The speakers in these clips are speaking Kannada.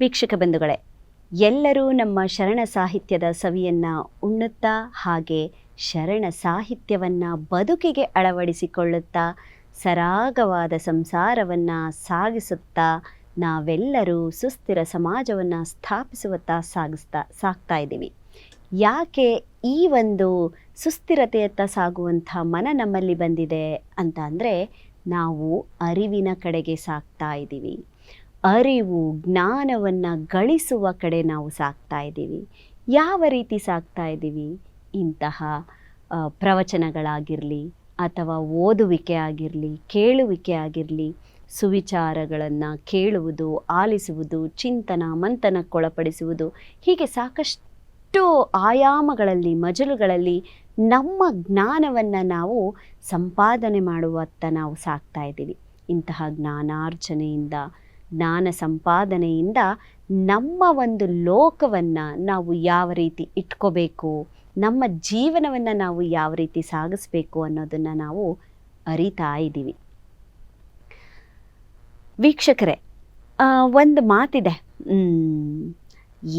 ವೀಕ್ಷಕ ಬಂಧುಗಳೇ, ಎಲ್ಲರೂ ನಮ್ಮ ಶರಣ ಸಾಹಿತ್ಯದ ಸವಿಯನ್ನು ಉಣ್ಣುತ್ತಾ ಹಾಗೆ ಶರಣ ಸಾಹಿತ್ಯವನ್ನು ಬದುಕಿಗೆ ಅಳವಡಿಸಿಕೊಳ್ಳುತ್ತಾ ಸರಾಗವಾದ ಸಂಸಾರವನ್ನು ಸಾಗಿಸುತ್ತಾ ನಾವೆಲ್ಲರೂ ಸುಸ್ಥಿರ ಸಮಾಜವನ್ನು ಸ್ಥಾಪಿಸುವತ್ತ ಸಾಗಿಸ್ತಾ, ಸಾಗ್ತಾ ಇದ್ದೀವಿ. ಯಾಕೆ ಈ ಒಂದು ಸುಸ್ಥಿರತೆಯತ್ತ ಸಾಗುವಂಥ ಮನ ನಮ್ಮಲ್ಲಿ ಬಂದಿದೆ ಅಂತ ಅಂದರೆ ನಾವು ಅರಿವಿನ ಕಡೆಗೆ ಸಾಗ್ತಾ ಇದ್ದೀವಿ. ಅರಿವು, ಜ್ಞಾನವನ್ನು ಗಳಿಸುವ ಕಡೆ ನಾವು ಸಾಗ್ತಾ ಇದ್ದೀವಿ. ಯಾವ ರೀತಿ ಸಾಗ್ತಾ ಇದ್ದೀವಿ? ಇಂತಹ ಪ್ರವಚನಗಳಾಗಿರಲಿ ಅಥವಾ ಓದುವಿಕೆ ಆಗಿರಲಿ, ಕೇಳುವಿಕೆ ಆಗಿರಲಿ, ಸುವಿಚಾರಗಳನ್ನು ಕೇಳುವುದು, ಆಲಿಸುವುದು, ಚಿಂತನ, ಮಂಥನಕ್ಕೊಳಪಡಿಸುವುದು ಹೀಗೆ ಸಾಕಷ್ಟು ಆಯಾಮಗಳಲ್ಲಿ, ಮಜಲುಗಳಲ್ಲಿ ನಮ್ಮ ಜ್ಞಾನವನ್ನು ನಾವು ಸಂಪಾದನೆ ಮಾಡುವತ್ತ ನಾವು ಸಾಗ್ತಾ ಇದ್ದೀವಿ. ಇಂತಹ ಜ್ಞಾನಾರ್ಜನೆಯಿಂದ ಜ್ಞಾನ ಸಂಪಾದನೆಯಿಂದ ನಮ್ಮ ಒಂದು ಲೋಕವನ್ನು ನಾವು ಯಾವ ರೀತಿ ಇಟ್ಕೋಬೇಕು, ನಮ್ಮ ಜೀವನವನ್ನು ನಾವು ಯಾವ ರೀತಿ ಸಾಗಿಸ್ಬೇಕು ಅನ್ನೋದನ್ನು ನಾವು ಅರಿತಾ ಇದ್ದೀವಿ. ವೀಕ್ಷಕರೇ ಒಂದು ಮಾತಿದೆ.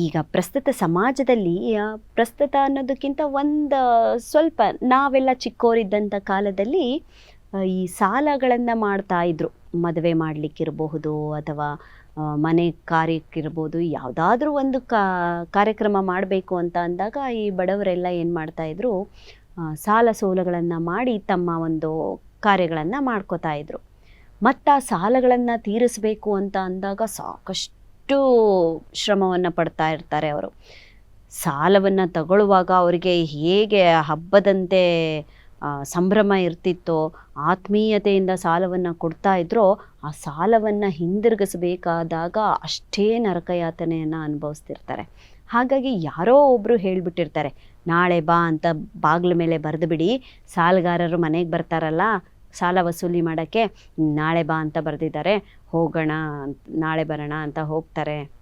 ಈಗ ಪ್ರಸ್ತುತ ಸಮಾಜದಲ್ಲಿ ಪ್ರಸ್ತುತ ಅನ್ನೋದಕ್ಕಿಂತ ಒಂದು ಸ್ವಲ್ಪ ನಾವೆಲ್ಲ ಚಿಕ್ಕೋರಿದ್ದಂಥ ಕಾಲದಲ್ಲಿ ಈ ಸಾಲಗಳನ್ನು ಮಾಡ್ತಾ ಇದ್ರು. ಮದುವೆ ಮಾಡಲಿಕ್ಕಿರಬಹುದು ಅಥವಾ ಮನೆ ಕಾರ್ಯಕ್ಕಿರ್ಬೋದು, ಯಾವುದಾದ್ರೂ ಒಂದು ಕಾ, ಕಾರ್ಯಕ್ರಮ ಮಾಡಬೇಕು ಅಂತ ಅಂದಾಗ ಈ ಬಡವರೆಲ್ಲ ಏನು ಮಾಡ್ತಾಯಿದ್ರು ಸಾಲ ಸೋಲಗಳನ್ನು ಮಾಡಿ ತಮ್ಮ ಒಂದು ಕಾರ್ಯಗಳನ್ನು ಮಾಡ್ಕೋತಾ ಇದ್ರು. ಮತ್ತು ಆ ಸಾಲಗಳನ್ನು ತೀರಿಸಬೇಕು ಅಂತ ಅಂದಾಗ ಸಾಕಷ್ಟು ಶ್ರಮವನ್ನು ಪಡ್ತಾ ಇರ್ತಾರೆ ಅವರು. ಸಾಲವನ್ನು ತಗೊಳ್ಳುವಾಗ ಅವರಿಗೆ ಹೇಗೆ ಹಬ್ಬದಂತೆ ಸಂಭ್ರಮ ಇರ್ತಿತ್ತೋ, ಆತ್ಮೀಯತೆಯಿಂದ ಸಾಲವನ್ನು ಕೊಡ್ತಾ ಇದ್ರೋ, ಆ ಸಾಲವನ್ನು ಹಿಂದಿರುಗಿಸಬೇಕಾದಾಗ ಅಷ್ಟೇ ನರಕಯಾತನೆಯನ್ನು ಅನುಭವಿಸ್ತಿರ್ತಾರೆ. ಹಾಗಾಗಿ ಯಾರೋ ಒಬ್ಬರು ಹೇಳಿಬಿಟ್ಟಿರ್ತಾರೆ, ನಾಳೆ ಬಾ ಅಂತ ಬಾಗಿಲ ಮೇಲೆ ಬರೆದು ಬಿಡಿ, ಸಾಲಗಾರರು ಮನೆಗೆ ಬರ್ತಾರಲ್ಲ, ಸಾಲ ವಸೂಲಿ ಮಾಡೋಕ್ಕೆ, ನಾಳೆ ಬಾ ಅಂತ ಬರೆದಿದ್ದಾರೆ, ಹೋಗೋಣ ನಾಳೆ ಬರೋಣ ಅಂತ ಹೋಗ್ತಾರೆ.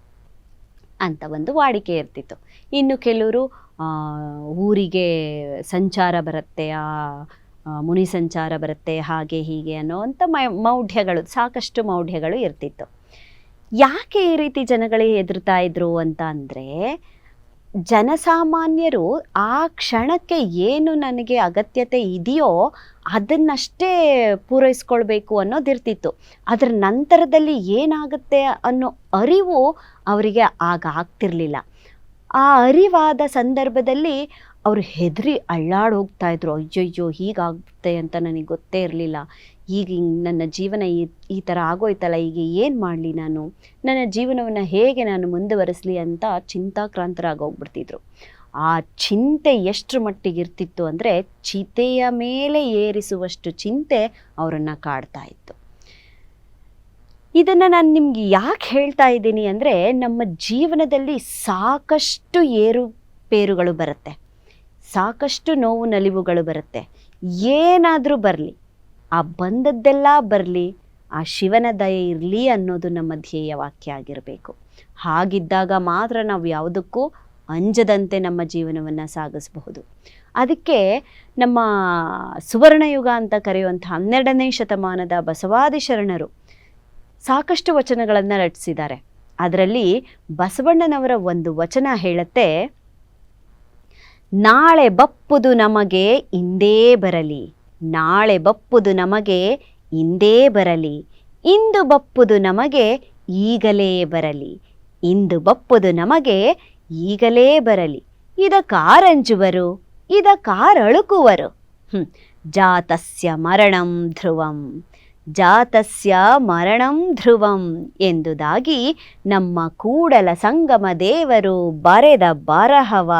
ಅಂತ ಒಂದು ವಾಡಿಕೆ ಇರ್ತಿತ್ತು. ಇನ್ನು ಕೆಲವರು ಊರಿಗೆ ಸಂಚಾರ ಬರುತ್ತೆ ಆ ಆ, ಮುನಿ ಸಂಚಾರ ಬರುತ್ತೆ ಹಾಗೆ ಹೀಗೆ ಅನ್ನೋ ಅಂಥ ಮೌಢ್ಯಗಳು ಸಾಕಷ್ಟು ಮೌಢ್ಯಗಳು ಇರ್ತಿತ್ತು. ಯಾಕೆ ಈ ರೀತಿ ಜನಗಳಿಗೆ ಹೆದರ್ತಾ ಇದ್ರು ಅಂತ ಅಂದರೆ ಜನಸಾಮಾನ್ಯರು ಆ ಕ್ಷಣಕ್ಕೆ ಏನು ನನಗೆ ಅಗತ್ಯತೆ ಇದೆಯೋ ಅದನ್ನಷ್ಟೇ ಪೂರೈಸ್ಕೊಳ್ಬೇಕು ಅನ್ನೋದಿರ್ತಿತ್ತು. ಅದರ ನಂತರದಲ್ಲಿ ಏನಾಗುತ್ತೆ ಅನ್ನೋ ಅರಿವು ಅವರಿಗೆ ಆಗ ಆಗ್ತಿರ್ಲಿಲ್ಲ. ಆ ಅರಿವಾದ ಸಂದರ್ಭದಲ್ಲಿ ಅವರು ಹೆದರಿ ಅಳ್ಳಾಡ್ ಹೋಗ್ತಾ ಇದ್ರು. ಅಯ್ಯಯ್ಯೋ ಹೀಗಾಗುತ್ತೆ ಅಂತ ನನಗೆ ಗೊತ್ತೇ ಇರಲಿಲ್ಲ. ಈಗ ನನ್ನ ಜೀವನ ಈ ಈ ಥರ ಆಗೋಯ್ತಲ್ಲ ಈಗ ಏನು ಮಾಡಲಿ ನಾನು? ನನ್ನ ಜೀವನವನ್ನು ಹೇಗೆ ನಾನು ಮುಂದುವರಿಸಲಿ ಅಂತ ಚಿಂತಾಕ್ರಾಂತರಾಗೋಗ್ಬಿಡ್ತಿದ್ರು ಆ ಚಿಂತೆ ಎಷ್ಟರ ಮಟ್ಟಿಗೆ ಇರ್ತಿತ್ತು ಅಂದರೆ ಚಿತೆಯ ಮೇಲೆ ಏರಿಸುವಷ್ಟು ಚಿಂತೆ ಅವರನ್ನು ಕಾಡ್ತಾ ಇತ್ತು. ಇದನ್ನು ನಾನು ನಿಮ್ಗೆ ಯಾಕೆ ಹೇಳ್ತಾ ಇದ್ದೀನಿ ಅಂದರೆ ನಮ್ಮ ಜೀವನದಲ್ಲಿ ಸಾಕಷ್ಟು ಏರುಪೇರುಗಳು ಬರುತ್ತೆ. ಸಾಕಷ್ಟು ನೋವು ನಲಿವುಗಳು ಬರುತ್ತೆ. ಏನಾದರೂ ಬರಲಿ. ಆ ಬಂದದ್ದೆಲ್ಲ ಬರಲಿ, ಆ ಶಿವನ ದಯೆ ಇರಲಿ ಅನ್ನೋದು ನಮ್ಮ ಧ್ಯೇಯ ವಾಕ್ಯ ಆಗಿರಬೇಕು. ಹಾಗಿದ್ದಾಗ ಮಾತ್ರ ನಾವು ಯಾವುದಕ್ಕೂ ಅಂಜದಂತೆ ನಮ್ಮ ಜೀವನವನ್ನು ಸಾಗಿಸಬಹುದು. ಅದಕ್ಕೆ ನಮ್ಮ ಸುವರ್ಣಯುಗ ಅಂತ ಕರೆಯುವಂಥ ಹನ್ನೆರಡನೇ ಶತಮಾನದ ಬಸವಾದಿ ಶರಣರು ಸಾಕಷ್ಟು ವಚನಗಳನ್ನು ರಚಿಸಿದ್ದಾರೆ. ಅದರಲ್ಲಿ ಬಸವಣ್ಣನವರ ಒಂದು ವಚನ ಹೇಳುತ್ತೆ, ನಾಳೆ ಬಪ್ಪುದು ನಮಗೆ ಹಿಂದೇ ಬರಲಿ. ನಾಳೆ ಬಪ್ಪುದು ನಮಗೆ ಇಂದೇ ಬರಲಿ, ಇಂದು ಬಪ್ಪುದು ನಮಗೆ ಈಗಲೇ ಬರಲಿ, ಇಂದು ಬಪ್ಪುದು ನಮಗೆ ಈಗಲೇ ಬರಲಿ. ಇದ ಕಾರಂಜುವರು, ಇದ ಕಾರಳುಕುವರು. ಜಾತಸ್ಯ ಮರಣಂ ಧ್ರುವಂ, ಜಾತಸ್ಯ ಮರಣಂ ಧ್ರುವಂ ಎಂದುದಾಗಿ ನಮ್ಮ ಕೂಡಲ ಸಂಗಮ ದೇವರು ಬರೆದ ಬರಹವ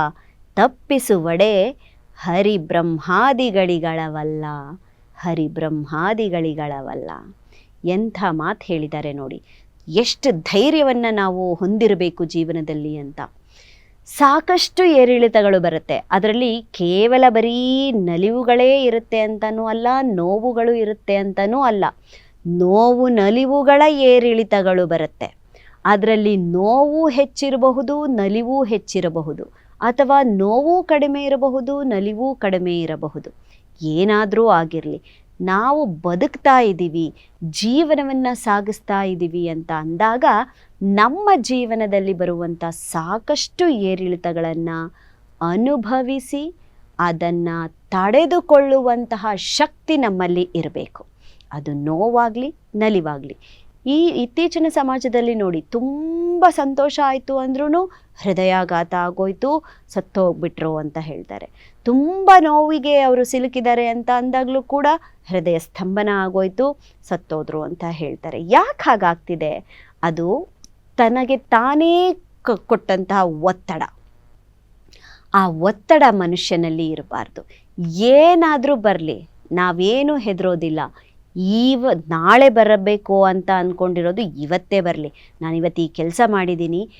ತಪ್ಪಿಸುವಡೆ ಹರಿಬ್ರಹ್ಮಾದಿಗಳಿಗಳವಲ್ಲ ಹರಿಬ್ರಹ್ಮಾದಿಗಳಿಗಳವಲ್ಲ. ಎಂಥ ಮಾತು ಹೇಳಿದ್ದಾರೆ ನೋಡಿ. ಎಷ್ಟು ಧೈರ್ಯವನ್ನು ನಾವು ಹೊಂದಿರಬೇಕು ಜೀವನದಲ್ಲಿ ಅಂತ. ಸಾಕಷ್ಟು ಏರಿಳಿತಗಳು ಬರುತ್ತೆ. ಅದರಲ್ಲಿ ಕೇವಲ ಬರೀ ನಲಿವುಗಳೇ ಇರುತ್ತೆ ಅಂತನೂ ಅಲ್ಲ, ನೋವುಗಳು ಇರುತ್ತೆ ಅಂತನೂ ಅಲ್ಲ. ನೋವು ನಲಿವುಗಳ ಏರಿಳಿತಗಳು ಬರುತ್ತೆ. ಅದರಲ್ಲಿ ನೋವು ಹೆಚ್ಚಿರಬಹುದು, ನಲಿವು ಹೆಚ್ಚಿರಬಹುದು. ಅಥವಾ ನೋವು ಕಡಿಮೆ ಇರಬಹುದು, ನಲಿವು ಕಡಿಮೆ ಇರಬಹುದು. ಏನಾದರೂ ಆಗಿರಲಿ, ನಾವು ಬದುಕ್ತಾ ಇದ್ದೀವಿ, ಜೀವನವನ್ನು ಸಾಗಿಸ್ತಾ ಇದ್ದೀವಿ ಅಂತ ಅಂದಾಗ ನಮ್ಮ ಜೀವನದಲ್ಲಿ ಬರುವಂಥ ಸಾಕಷ್ಟು ಏರಿಳಿತಗಳನ್ನು ಅನುಭವಿಸಿ, ಅದನ್ನು ತಡೆದುಕೊಳ್ಳುವಂತಹ ಶಕ್ತಿ ನಮ್ಮಲ್ಲಿ ಇರಬೇಕು. ಅದು ನೋವಾಗಲಿ, ನಲಿವಾಗಲಿ. ಈ ಇತ್ತೀಚಿನ ಸಮಾಜದಲ್ಲಿ ನೋಡಿ, ತುಂಬ ಸಂತೋಷ ಆಯಿತು ಅಂದ್ರೂ ಹೃದಯಾಘಾತ ಆಗೋಯ್ತು ಸತ್ತೋಗ್ಬಿಟ್ರು ಅಂತ ಹೇಳ್ತಾರೆ. ತುಂಬ ನೋವಿಗೆ ಅವರು ಸಿಲುಕಿದ್ದಾರೆ ಅಂತ ಅಂದಾಗಲೂ ಕೂಡ ಹೃದಯ ಸ್ತಂಭನ ಆಗೋಯ್ತು, ಸತ್ತೋದ್ರು ಅಂತ ಹೇಳ್ತಾರೆ. ಯಾಕೆ ಹಾಗಾಗ್ತಿದೆ? ಅದು ತನಗೆ ತಾನೇ ಕೊಟ್ಟಂತಹ ಒತ್ತಡ. ಆ ಒತ್ತಡ ಮನುಷ್ಯನಲ್ಲಿ ಇರಬಾರ್ದು. ಏನಾದರೂ ಬರಲಿ, ನಾವೇನು ಹೆದರೋದಿಲ್ಲ. ಈವ, ನಾಳೆ ಬರಬೇಕು ಅಂತ ಅಂದ್ಕೊಂಡಿರೋದು ಇವತ್ತೇ ಬರಲಿ. ನಾನಿವತ್ತು ಈ ಕೆಲಸ ಮಾಡಿದ್ದೀನಿ.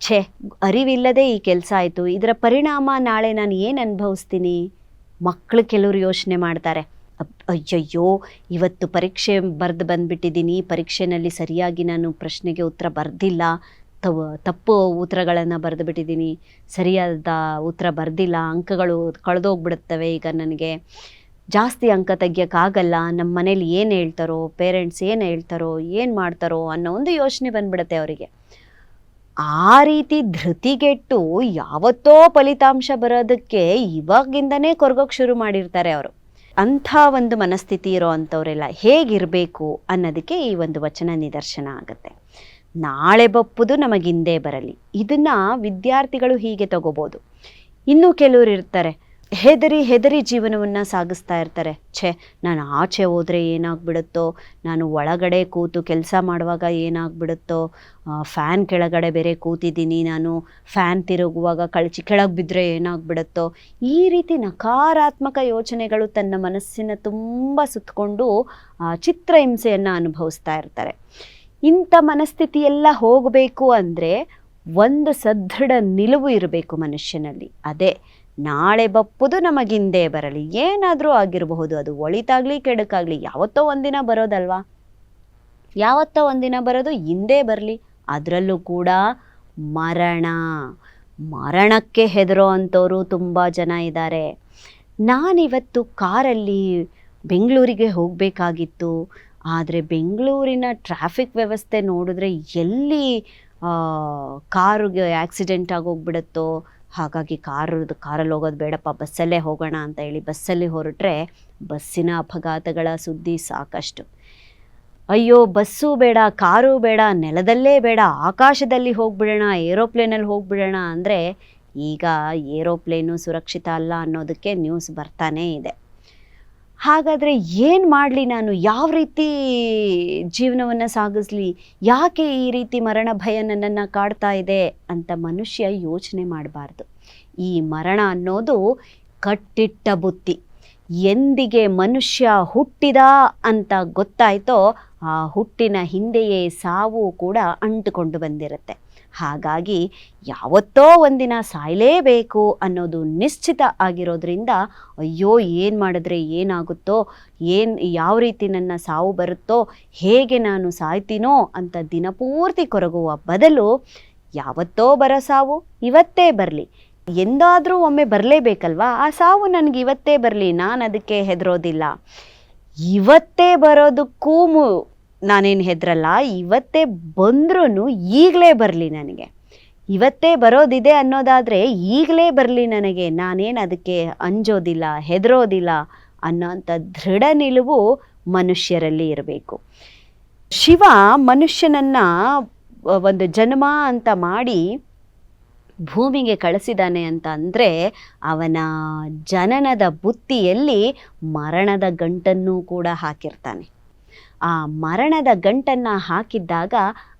ಛೇ, ಅರಿವಿಲ್ಲದೆ ಈ ಕೆಲಸ ಆಯಿತು. ಇದರ ಪರಿಣಾಮ ನಾಳೆ ನಾನು ಏನು ಅನುಭವಿಸ್ತೀನಿ? ಮಕ್ಕಳು ಕೆಲವರು ಯೋಚನೆ ಮಾಡ್ತಾರೆ. ಅಯ್ಯಯ್ಯೋ, ಇವತ್ತು ಪರೀಕ್ಷೆ ಬರೆದು ಬಂದುಬಿಟ್ಟಿದ್ದೀನಿ. ಪರೀಕ್ಷೆನಲ್ಲಿ ಸರಿಯಾಗಿ ನಾನು ಪ್ರಶ್ನೆಗೆ ಉತ್ತರ ಬರೆದಿಲ್ಲ. ತವ, ತಪ್ಪು ಉತ್ತರಗಳನ್ನು ಬರೆದು ಬಿಟ್ಟಿದ್ದೀನಿ ಸರಿಯಾದ ಉತ್ತರ ಬರೆದಿಲ್ಲ. ಅಂಕಗಳು ಕಳೆದೋಗ್ಬಿಡುತ್ತವೆ ಈಗ ನನಗೆ. ಜಾಸ್ತಿ ಅಂಕ ತೆಗಿಯೋಕ್ಕಾಗಲ್ಲ. ನಮ್ಮ ಮನೇಲಿ ಏನು ಹೇಳ್ತಾರೋ, ಪೇರೆಂಟ್ಸ್ ಏನು ಹೇಳ್ತಾರೋ, ಏನು ಮಾಡ್ತಾರೋ ಅನ್ನೋ ಒಂದು ಯೋಚನೆ ಬಂದ್ಬಿಡುತ್ತೆ ಅವರಿಗೆ. ಆ ರೀತಿ ಧೃತಿಗೆಟ್ಟು ಯಾವತ್ತೋ ಫಲಿತಾಂಶ ಬರೋದಕ್ಕೆ ಇವಾಗಿಂದನೇ ಕೊರಗೋಕ್ಕೆ ಶುರು ಮಾಡಿರ್ತಾರೆ ಅವರು. ಅಂಥ ಒಂದು ಮನಸ್ಥಿತಿ ಇರೋ ಅಂಥವರೆಲ್ಲ ಹೇಗಿರಬೇಕು ಅನ್ನೋದಕ್ಕೆ ಈ ಒಂದು ವಚನ ನಿದರ್ಶನ ಆಗುತ್ತೆ. ನಾಳೆ ಬಪ್ಪುದು ನಮಗಿಂದೇ ಬರಲಿ. ಇದನ್ನು ವಿದ್ಯಾರ್ಥಿಗಳು ಹೀಗೆ ತಗೋಬೋದು. ಇನ್ನೂ ಕೆಲವರು ಇರ್ತಾರೆ. ಹೆದರಿ ಹೆದರಿ ಜೀವನವನ್ನು ಸಾಗಿಸ್ತಾ ಇರ್ತಾರೆ. ಛೇ, ನಾನು ಆಚೆ ಹೋದರೆ ಏನಾಗ್ಬಿಡುತ್ತೋ, ನಾನು ಒಳಗಡೆ ಕೂತು ಕೆಲಸ ಮಾಡುವಾಗ ಏನಾಗ್ಬಿಡುತ್ತೋ ಫ್ಯಾನ್ ಕೆಳಗಡೆ ಬೇರೆ ಕೂತಿದ್ದೀನಿ, ನಾನು ಫ್ಯಾನ್ ತಿರುಗುವಾಗ ಕಳಚಿ ಕೆಳಗೆ ಬಿದ್ದರೆ ಏನಾಗ್ಬಿಡುತ್ತೋ, ಈ ರೀತಿ ನಕಾರಾತ್ಮಕ ಯೋಚನೆಗಳು ತನ್ನ ಮನಸ್ಸಿನ ತುಂಬ ಸುತ್ತಕೊಂಡು ಚಿತ್ರಹಿಂಸೆಯನ್ನು ಅನುಭವಿಸ್ತಾ ಇರ್ತಾರೆ. ಇಂಥ ಮನಸ್ಥಿತಿ ಎಲ್ಲ ಹೋಗಬೇಕು ಅಂದರೆ ಒಂದು ಸದೃಢ ನಿಲುವು ಇರಬೇಕು ಮನುಷ್ಯನಲ್ಲಿ. ಅದೇ ನಾಳೆ ಬಪ್ಪುದು ನಮಗಿಂದೇ ಬರಲಿ. ಏನಾದರೂ ಆಗಿರಬಹುದು. ಅದು ಒಳಿತಾಗಲಿ, ಕೆಡಕಾಗ್ಲಿ. ಯಾವತ್ತೋ ಒಂದಿನ ಬರೋದಲ್ವಾ? ಯಾವತ್ತೋ ಒಂದಿನ ಬರೋದು ಹಿಂದೆ ಬರಲಿ. ಅದರಲ್ಲೂ ಕೂಡ ಮರಣ. ಮರಣಕ್ಕೆ ಹೆದರೋ ಅಂಥವರು ತುಂಬ ಜನ ಇದ್ದಾರೆ. ನಾನಿವತ್ತು ಕಾರಲ್ಲಿ ಬೆಂಗಳೂರಿಗೆ ಹೋಗಬೇಕಾಗಿತ್ತು. ಆದರೆ ಬೆಂಗಳೂರಿನ ಟ್ರಾಫಿಕ್ ವ್ಯವಸ್ಥೆ ನೋಡಿದ್ರೆ ಎಲ್ಲಿ ಕಾರಿಗೆ ಆಕ್ಸಿಡೆಂಟ್ ಆಗೋಗ್ಬಿಡುತ್ತೋ ಹಾಗಾಗಿ ಕಾರು, ಕಾರಲ್ಲಿ ಹೋಗೋದು ಬೇಡಪ್ಪ, ಬಸ್ಸಲ್ಲೇ ಹೋಗೋಣ ಅಂತ ಹೇಳಿ ಬಸ್ಸಲ್ಲಿ ಹೊರಟ್ರೆ ಬಸ್ಸಿನ ಅಪಘಾತಗಳ ಸುದ್ದಿ ಸಾಕಷ್ಟು. ಅಯ್ಯೋ, ಬಸ್ಸು ಬೇಡ, ಕಾರು ಬೇಡ, ನೆಲದಲ್ಲೇ ಬೇಡ, ಆಕಾಶದಲ್ಲಿ ಹೋಗ್ಬಿಡೋಣ, ಏರೋಪ್ಲೇನಲ್ಲಿ ಹೋಗ್ಬಿಡೋಣ ಅಂದರೆ ಈಗ ಏರೋಪ್ಲೇನು ಸುರಕ್ಷಿತ ಅಲ್ಲ ಅನ್ನೋದಕ್ಕೆ ನ್ಯೂಸ್ ಬರ್ತಾನೇ ಇದೆ. ಹಾಗಾದರೆ ಏನು ಮಾಡಲಿ ನಾನು? ಯಾವ ರೀತಿ ಜೀವನವನ್ನು ಸಾಗಿಸ್ಲಿ? ಯಾಕೆ ಈ ರೀತಿ ಮರಣ ಭಯ ನನ್ನನ್ನು ಕಾಡ್ತಾ ಇದೆ ಅಂತ ಮನುಷ್ಯ ಯೋಚನೆ ಮಾಡಬಾರ್ದು. ಈ ಮರಣ ಅನ್ನೋದು ಕಟ್ಟಿಟ್ಟ ಬುತ್ತಿ ಎಂದಿಗೆ ಮನುಷ್ಯ ಹುಟ್ಟಿದ ಅಂತ ಗೊತ್ತಾಯ್ತೋ ಆ ಹುಟ್ಟಿನ ಹಿಂದೆಯೇ ಸಾವು ಕೂಡ ಅಂಟುಕೊಂಡು ಬಂದಿರುತ್ತೆ. ಹಾಗಾಗಿ ಯಾವತ್ತೋ ಒಂದಿನ ಸಾಯಲೇಬೇಕು ಅನ್ನೋದು ನಿಶ್ಚಿತ ಆಗಿರೋದ್ರಿಂದ, ಅಯ್ಯೋ, ಏನು ಮಾಡಿದ್ರೆ ಏನಾಗುತ್ತೋ, ಏನು, ಯಾವ ರೀತಿ ನನ್ನ ಸಾವು ಬರುತ್ತೋ, ಹೇಗೆ ನಾನು ಸಾಯ್ತೀನೋ ಅಂತ ದಿನಪೂರ್ತಿ ಕೊರಗುವ ಬದಲು ಯಾವತ್ತೋ ಬರೋ ಸಾವು ಇವತ್ತೇ ಬರಲಿ. ಎಂದಾದರೂ ಒಮ್ಮೆ ಬರಲೇಬೇಕಲ್ವಾ? ಆ ಸಾವು ನನಗೆ ಇವತ್ತೇ ಬರಲಿ, ನಾನು ಅದಕ್ಕೆ ಹೆದರೋದಿಲ್ಲ. ಇವತ್ತೇ ಬರೋದಕ್ಕೂ ಮು ನಾನೇನು ಹೆದರಲ್ಲ, ಇವತ್ತೇ ಬಂದ್ರೂ ಈಗಲೇ ಬರಲಿ ನನಗೆ. ಇವತ್ತೇ ಬರೋದಿದೆ ಅನ್ನೋದಾದರೆ ಈಗಲೇ ಬರಲಿ ನನಗೆ. ನಾನೇನು ಅದಕ್ಕೆ ಅಂಜೋದಿಲ್ಲ, ಹೆದರೋದಿಲ್ಲ ಅನ್ನೋಂಥ ದೃಢ ನಿಲುವು ಮನುಷ್ಯರಲ್ಲಿ ಇರಬೇಕು. ಶಿವ ಮನುಷ್ಯನನ್ನು ಒಂದು ಜನ್ಮ ಅಂತ ಮಾಡಿ ಭೂಮಿಗೆ ಕಳಿಸಿದಾನೆ ಅಂತ ಅಂದರೆ ಅವನ ಜನನದ ಬುತ್ತಿಯಲ್ಲಿ ಮರಣದ ಗಂಟನ್ನು ಕೂಡ ಹಾಕಿರ್ತಾನೆ. ಆ ಮರಣದ ಗಂಟನ್ನು ಹಾಕಿದ್ದಾಗ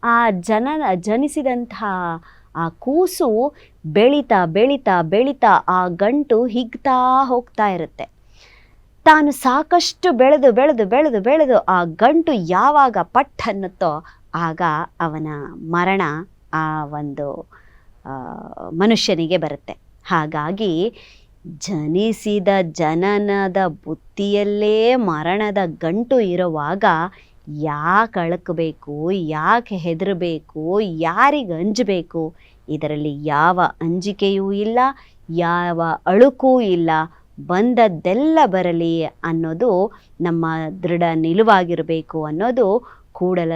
ಆ ಜನ ಜನಿಸಿದಂತಹ ಆ ಕೂಸು ಬೆಳೀತಾ ಬೆಳೀತಾ ಬೆಳೀತಾ ಆ ಗಂಟು ಹಿಗ್ತಾ ಹೋಗ್ತಾ ಇರುತ್ತೆ. ತಾನು ಸಾಕಷ್ಟು ಬೆಳೆದು ಬೆಳೆದು ಬೆಳೆದು ಬೆಳೆದು ಆ ಗಂಟು ಯಾವಾಗ ಪಟ್ ಅನ್ನುತ್ತೋ ಆಗ ಅವನ ಮರಣ ಆ ಒಂದು ಮನುಷ್ಯನಿಗೆ ಬರುತ್ತೆ. ಹಾಗಾಗಿ ಜನಿಸಿದ ಜನನದ ಬುತ್ತಿಯಲ್ಲೇ ಮರಣದ ಗಂಟು ಇರುವಾಗ ಯಾಕೆ ಅಳಕಬೇಕು, ಯಾಕೆ ಹೆದರಬೇಕು, ಯಾರಿಗೆ ಅಂಜಬೇಕು? ಇದರಲ್ಲಿ ಯಾವ ಅಂಜಿಕೆಯೂ ಇಲ್ಲ, ಯಾವ ಅಳುಕೂ ಇಲ್ಲ. ಬಂದದ್ದೆಲ್ಲ ಬರಲಿ ಅನ್ನೋದು ನಮ್ಮ ದೃಢ ನಿಲುವಾಗಿರಬೇಕು ಅನ್ನೋದು ಕೂಡಲ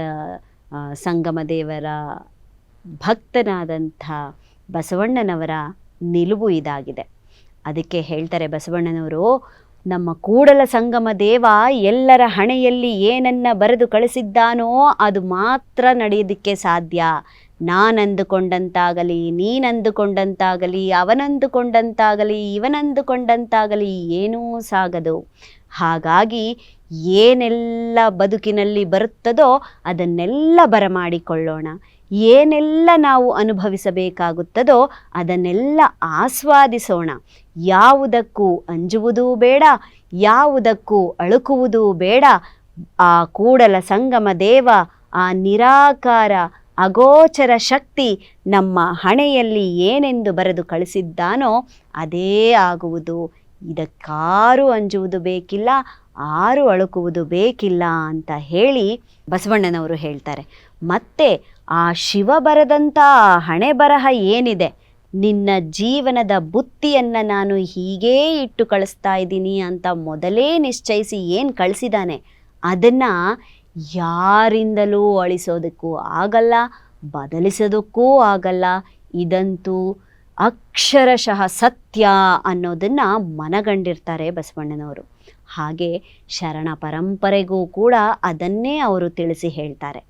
ಸಂಗಮ ದೇವರ ಭಕ್ತನಾದಂಥ ಬಸವಣ್ಣನವರ ನಿಲುವು ಇದಾಗಿದೆ. ಅದಕ್ಕೆ ಹೇಳ್ತಾರೆ ಬಸವಣ್ಣನವರು, ನಮ್ಮ ಕೂಡಲ ಸಂಗಮ ದೇವ ಎಲ್ಲರ ಹಣೆಯಲ್ಲಿ ಏನನ್ನ ಬರೆದು ಕಳಿಸಿದ್ದಾನೋ ಅದು ಮಾತ್ರ ನಡೆಯೋದಕ್ಕೆ ಸಾಧ್ಯ. ನಾನಂದುಕೊಂಡಂತಾಗಲಿ, ನೀನಂದುಕೊಂಡಂತಾಗಲಿ, ಅವನಂದುಕೊಂಡಂತಾಗಲಿ, ಇವನಂದುಕೊಂಡಂತಾಗಲಿ ಏನೂ ಸಾಗದು. ಹಾಗಾಗಿ ಏನೆಲ್ಲ ಬದುಕಿನಲ್ಲಿ ಬರುತ್ತದೋ ಅದನ್ನೆಲ್ಲ ಬರಮಾಡಿಕೊಳ್ಳೋಣ. ಏನೆಲ್ಲ ನಾವು ಅನುಭವಿಸಬೇಕಾಗುತ್ತದೋ ಅದನ್ನೆಲ್ಲ ಆಸ್ವಾದಿಸೋಣ. ಯಾವುದಕ್ಕೂ ಅಂಜುವುದೂ ಬೇಡ, ಯಾವುದಕ್ಕೂ ಅಳುಕುವುದೂ ಬೇಡ. ಆ ಕೂಡಲ ಸಂಗಮ ದೇವ, ಆ ನಿರಾಕಾರ ಅಗೋಚರ ಶಕ್ತಿ ನಮ್ಮ ಹಣೆಯಲ್ಲಿ ಏನೆಂದು ಬರೆದು ಕಳಿಸಿದ್ದಾನೋ ಅದೇ ಆಗುವುದು. ಇದಕ್ಕಾರು ಅಂಜುವುದು ಬೇಕಿಲ್ಲ, ಆರು ಅಳುಕುವುದು ಬೇಕಿಲ್ಲ ಅಂತ ಹೇಳಿ ಬಸವಣ್ಣನವರು ಹೇಳ್ತಾರೆ. ಮತ್ತೆ ಆ ಶಿವ ಬರದಂಥ ಹಣೆ ಬರಹ ಏನಿದೆ? ನಿನ್ನ ಜೀವನದ ಬುತ್ತಿಯನ್ನು ನಾನು ಹೀಗೇ ಇಟ್ಟು ಕಳಿಸ್ತಾ ಇದ್ದೀನಿ ಅಂತ ಮೊದಲೇ ನಿಶ್ಚಯಿಸಿ ಏನು ಕಳಿಸಿದಾನೆ? ಅದನ್ನು ಯಾರಿಂದಲೂ ಅಳಿಸೋದಕ್ಕೂ ಆಗಲ್ಲ, ಬದಲಿಸೋದಕ್ಕೂ ಆಗಲ್ಲ. ಇದಂತೂ ಅಕ್ಷರಶಃ ಸತ್ಯ ಅನ್ನೋದನ್ನು ಮನಗಂಡಿರ್ತಾರೆ ಬಸವಣ್ಣನವರು. ಹಾಗೆ ಶರಣ ಪರಂಪರೆಗೂ ಕೂಡ ಅದನ್ನೇ ಅವರು ತಿಳಿಸಿ ಹೇಳ್ತಾರೆ.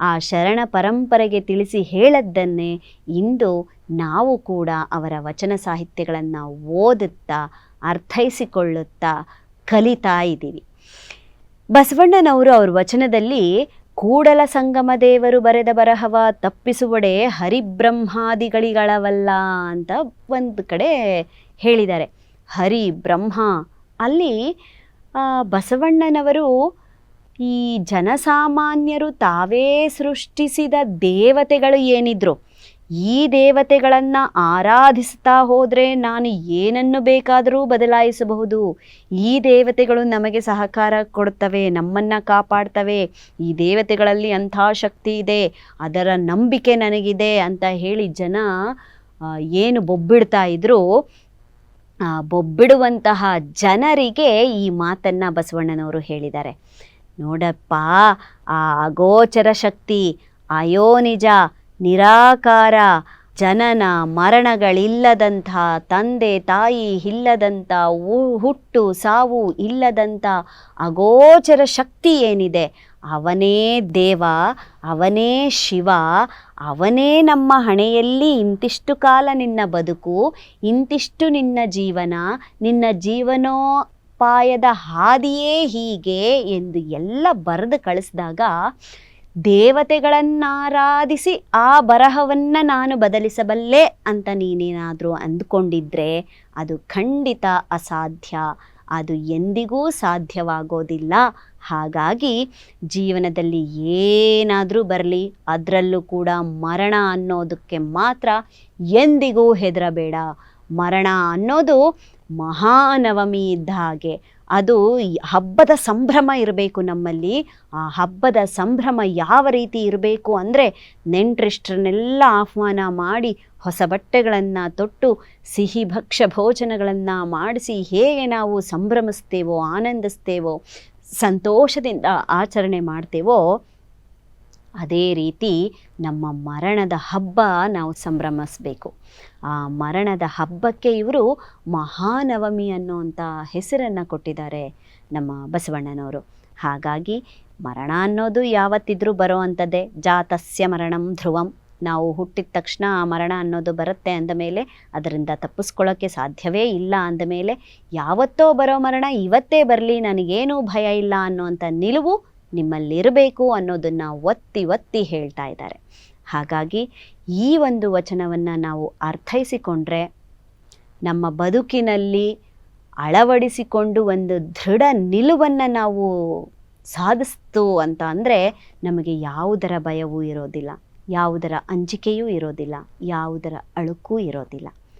ಆ ಶರಣ ಪರಂಪರೆಗೆ ತಿಳಿಸಿ ಹೇಳದ್ದನ್ನೇ ಇಂದು ನಾವು ಕೂಡ ಅವರ ವಚನ ಸಾಹಿತ್ಯಗಳನ್ನು ಓದುತ್ತಾ, ಅರ್ಥೈಸಿಕೊಳ್ಳುತ್ತಾ ಕಲಿತಾ ಇದ್ದೀವಿ. ಬಸವಣ್ಣನವರು ಅವ್ರ ವಚನದಲ್ಲಿ ಕೂಡಲ ಸಂಗಮ ದೇವರು ಬರೆದ ಬರಹವ ತಪ್ಪಿಸುವಡೆ ಹರಿಬ್ರಹ್ಮಾದಿಗಳಿಗಳವಲ್ಲ ಅಂತ ಒಂದು ಕಡೆ ಹೇಳಿದ್ದಾರೆ. ಹರಿ ಬ್ರಹ್ಮ ಅಲ್ಲಿ ಬಸವಣ್ಣನವರು ಈ ಜನಸಾಮಾನ್ಯರು ತಾವೇ ಸೃಷ್ಟಿಸಿದ ದೇವತೆಗಳು ಏನಿದ್ರು. ಈ ದೇವತೆಗಳನ್ನು ಆರಾಧಿಸ್ತಾ ಹೋದರೆ ನಾನು ಏನನ್ನು ಬೇಕಾದರೂ ಬದಲಾಯಿಸಬಹುದು. ಈ ದೇವತೆಗಳು ನಮಗೆ ಸಹಕಾರ ಕೊಡ್ತವೆ ನಮ್ಮನ್ನು ಕಾಪಾಡ್ತವೆ. ಈ ದೇವತೆಗಳಲ್ಲಿ ಅಂಥ ಶಕ್ತಿ ಇದೆ, ಅದರ ನಂಬಿಕೆ ನನಗಿದೆ ಅಂತ ಹೇಳಿ ಜನ ಏನು ಬೊಬ್ಬಿಡ್ತಾ ಇದ್ರು ಬೊಬ್ಬಿಡುವಂತಹ ಜನರಿಗೆ ಈ ಮಾತನ್ನು ಬಸವಣ್ಣನವರು ಹೇಳಿದ್ದಾರೆ. ನೋಡಪ್ಪ, ಆ ಅಗೋಚರ ಶಕ್ತಿ ಅಯೋನಿಜ ನಿರಾಕಾರ, ಜನನ, ಮರಣಗಳಿಲ್ಲದಂಥ, ತಂದೆ, ತಾಯಿ ಇಲ್ಲದಂಥ ಹುಟ್ಟು, ಸಾವು ಇಲ್ಲದಂಥ ಅಗೋಚರ ಶಕ್ತಿ ಏನಿದೆ? ಅವನೇ ದೇವ, ಅವನೇ ಶಿವ, ಅವನೇ ನಮ್ಮ ಹಣೆಯಲ್ಲಿ ಇಂತಿಷ್ಟು ಕಾಲ ನಿನ್ನ ಬದುಕು, ಇಂತಿಷ್ಟು ನಿನ್ನ ಜೀವನ, ನಿನ್ನ ಜೀವನೋ ಪಾಯದ ಹಾದಿಯೇ ಹೀಗೆ ಎಂದು ಎಲ್ಲ ಬರೆದು ಕಳಿಸಿದಾಗ ದೇವತೆಗಳನ್ನಾರಾಧಿಸಿ ಆ ಬರಹವನ್ನು ನಾನು ಬದಲಿಸಬಲ್ಲೆ ಅಂತ ನೀನೇನಾದರೂ ಅಂದ್ಕೊಂಡಿದ್ರೆ ಅದು ಖಂಡಿತ ಅಸಾಧ್ಯ. ಅದು ಎಂದಿಗೂ ಸಾಧ್ಯವಾಗೋದಿಲ್ಲ. ಹಾಗಾಗಿ ಜೀವನದಲ್ಲಿ ಏನಾದರೂ ಬರಲಿ, ಅದರಲ್ಲೂ ಕೂಡ ಮರಣ ಅನ್ನೋದಕ್ಕೆ ಮಾತ್ರ ಎಂದಿಗೂ ಹೆದರಬೇಡ. ಮರಣ ಅನ್ನೋದು ಮಹಾನವಮಿ ಇದ್ದ ಹಾಗೆ. ಅದು ಹಬ್ಬದ ಸಂಭ್ರಮ ಇರಬೇಕು ನಮ್ಮಲ್ಲಿ. ಆ ಹಬ್ಬದ ಸಂಭ್ರಮ ಯಾವ ರೀತಿ ಇರಬೇಕು ಅಂದರೆ ನೆಂಟ್ರಿಷ್ಟರನ್ನೆಲ್ಲ ಆಹ್ವಾನ ಮಾಡಿ ಹೊಸ ಬಟ್ಟೆಗಳನ್ನು ತೊಟ್ಟು, ಸಿಹಿ ಭಕ್ಷ್ಯ ಭೋಜನಗಳನ್ನು ಮಾಡಿಸಿ ಹೇಗೆ ನಾವು ಸಂಭ್ರಮಿಸ್ತೇವೋ, ಆನಂದಿಸ್ತೇವೋ, ಸಂತೋಷದಿಂದ ಆಚರಣೆ ಮಾಡ್ತೇವೋ ಅದೇ ರೀತಿ ನಮ್ಮ ಮರಣದ ಹಬ್ಬ ನಾವು ಸಂಭ್ರಮಿಸಬೇಕು. ಆ ಮರಣದ ಹಬ್ಬಕ್ಕೆ ಇವರು ಮಹಾನವಮಿ ಅನ್ನುವಂಥ ಹೆಸರನ್ನು ಕೊಟ್ಟಿದ್ದಾರೆ ನಮ್ಮ ಬಸವಣ್ಣನವರು. ಹಾಗಾಗಿ ಮರಣ ಅನ್ನೋದು ಯಾವತ್ತಿದ್ರೂ ಬರೋ ಅಂಥದ್ದೇ ಜಾತಸ್ಯ ಮರಣಂ ಧ್ರುವಂ. ನಾವು ಹುಟ್ಟಿದ ತಕ್ಷಣ ಆ ಮರಣ ಅನ್ನೋದು ಬರುತ್ತೆ ಅಂದಮೇಲೆ ಅದರಿಂದ ತಪ್ಪಿಸ್ಕೊಳ್ಳೋಕ್ಕೆ ಸಾಧ್ಯವೇ ಇಲ್ಲ ಅಂದಮೇಲೆ ಯಾವತ್ತೋ ಬರೋ ಮರಣ ಇವತ್ತೇ ಬರಲಿ, ನನಗೇನೂ ಭಯ ಇಲ್ಲ ಅನ್ನುವಂಥ ನಿಲುವು ನಿಮ್ಮಲ್ಲಿರಬೇಕು ಅನ್ನೋದನ್ನು ಒತ್ತಿ ಒತ್ತಿ ಹೇಳ್ತಾ ಇದ್ದಾರೆ. ಹಾಗಾಗಿ ಈ ಒಂದು ವಚನವನ್ನು ನಾವು ಅರ್ಥೈಸಿಕೊಂಡ್ರೆ ನಮ್ಮ ಬದುಕಿನಲ್ಲಿ ಅಳವಡಿಸಿಕೊಂಡು ಒಂದು ದೃಢ ನಿಲುವನ್ನು ನಾವು ಸಾಧಿಸ್ತು ಅಂತ ಅಂದರೆ ನಮಗೆ ಯಾವುದರ ಭಯವೂ ಇರೋದಿಲ್ಲ. ಯಾವುದರ ಅಂಜಿಕೆಯೂ ಇರೋದಿಲ್ಲ. ಯಾವುದರ ಅಳುಕೂ ಇರೋದಿಲ್ಲ.